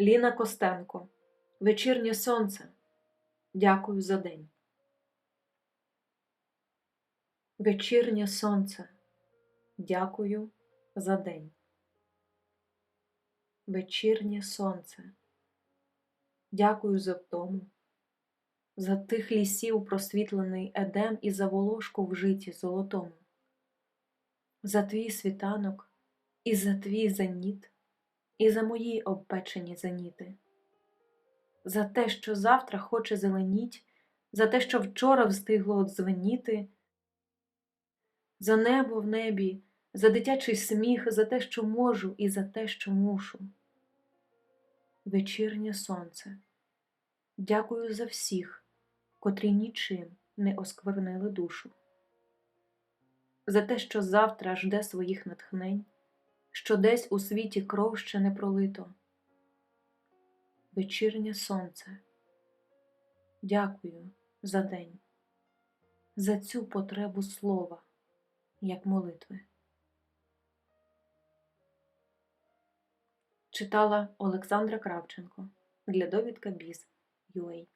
Ліна Костенко. Вечірнє сонце. Дякую за день. Вечірнє сонце. Дякую за день. Вечірнє сонце. Дякую за втому, за тих лісів просвітлений едем і за волошку в житті золотому, за твій світанок і за твій заніт, і за мої обпечені заніти, за те, що завтра хоче зеленіть, за те, що вчора встигло одзвеніти, за небо в небі, за дитячий сміх, за те, що можу, і за те, що мушу. Вечірнє сонце. Дякую за всіх, котрі нічим не осквернили душу, за те, що завтра жде своїх натхнень, що десь у світі кров ще не пролито. Вечірнє сонце. Дякую за день, за цю потребу слова, як молитви. Читала Олександра Кравченко для довідка Біз. UA.